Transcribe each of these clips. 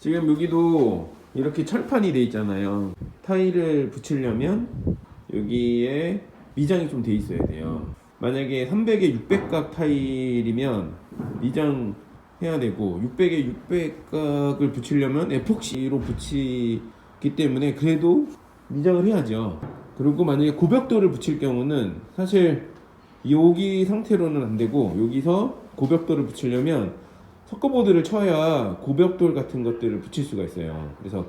지금 여기도 이렇게 철판이 돼 있잖아요. 타일을 붙이려면 여기에 미장이 좀 돼 있어야 돼요. 만약에 300에 600각 타일이면 미장 해야 되고 600에 600각을 붙이려면 에폭시로 붙이기 때문에 그래도 미장을 해야죠. 그리고 만약에 고벽돌을 붙일 경우는 사실 여기 상태로는 안 되고 여기서 고벽돌을 붙이려면 석고보드를 쳐야 고벽돌 같은 것들을 붙일 수가 있어요. 그래서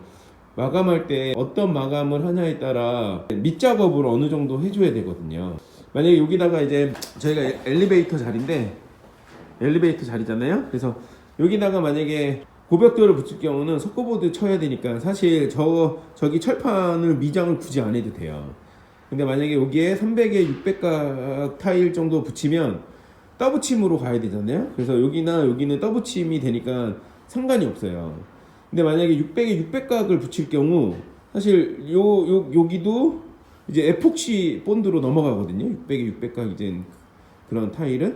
마감할 때 어떤 마감을 하냐에 따라 밑작업을 어느 정도 해줘야 되거든요. 만약에 여기다가 이제 저희가 엘리베이터 자리인데 엘리베이터 자리잖아요. 그래서 여기다가 만약에 고벽돌을 붙일 경우는 석고보드 쳐야 되니까 사실 저 저기 철판을 미장을 굳이 안 해도 돼요. 근데 만약에 여기에 300에 600각 타일 정도 붙이면 더붙임으로 가야 되잖아요. 그래서 여기나 여기는 더붙임이 되니까 상관이 없어요. 근데 만약에 600에 600각을 붙일 경우 사실 요, 요 여기도 이제 에폭시 본드로 넘어가거든요. 600에 600각 이제 그런 타일은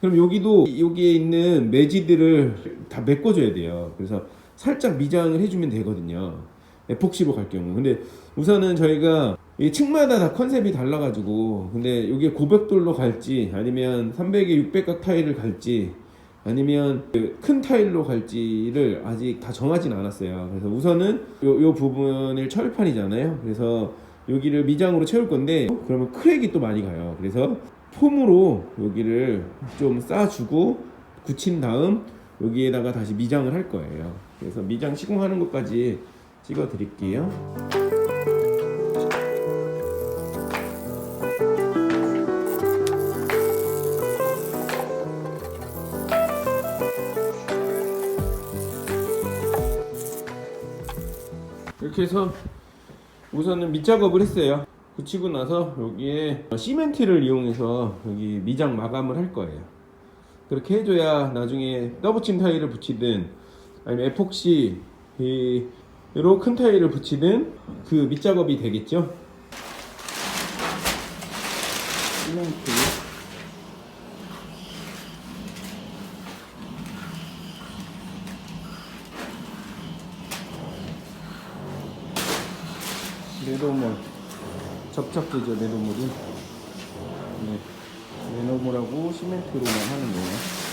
그럼 여기도 여기에 있는 매지들을 다 메꿔줘야 돼요. 그래서 살짝 미장을 해주면 되거든요. 에폭시로 갈 경우. 근데 우선은 저희가 이 층마다 다 컨셉이 달라가지고 근데 이게 고벽돌로 갈지 아니면 300에 600각 타일을 갈지 아니면 그 큰 타일로 갈지를 아직 다 정하진 않았어요. 그래서 우선은 요, 요 부분을 철판이잖아요. 그래서 여기를 미장으로 채울 건데 그러면 크랙이 또 많이 가요. 그래서 폼으로 여기를 좀 싸주고 굳힌 다음 여기에다가 다시 미장을 할 거예요. 그래서 미장 시공하는 것까지 찍어 드릴게요. 이렇게 해서 우선은 밑작업을 했어요. 붙이고 나서 여기에 시멘트를 이용해서 여기 미장 마감을 할 거예요. 그렇게 해줘야 나중에 더붙임 타일을 붙이든 아니면 에폭시로 큰 타일을 붙이든 그 밑작업이 되겠죠. 시멘트. 매도물 접착제죠 매도물이 네. 매도물하고 시멘트로만 하는 거예요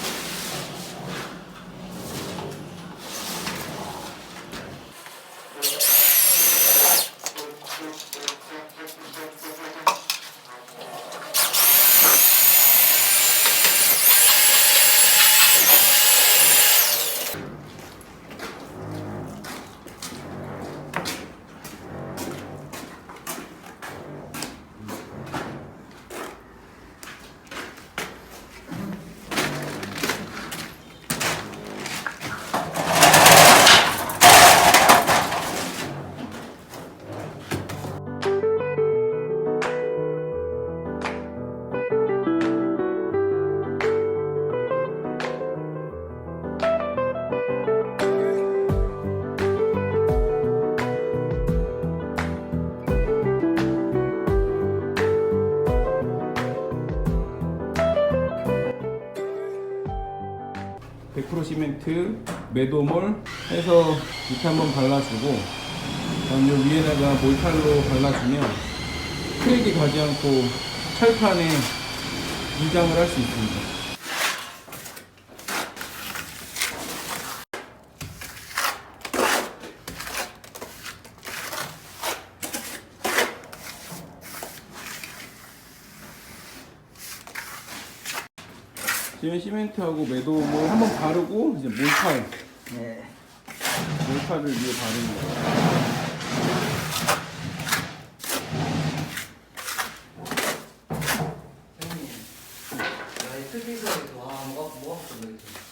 (100% 시멘트) 매도몰 해서 밑에 한번 발라주고 그다음 요 위에다가 몰탈로 발라주면 크랙이 가지 않고 철판에 이장을 할 수 있습니다. 지금 시멘트하고 매도 뭐 한번 바르고 이제 몰판 네. 몰판을 위에 바르는 거예요. 야, 이 특이사에서 아, 뭐가 뭐가 없어 이렇게.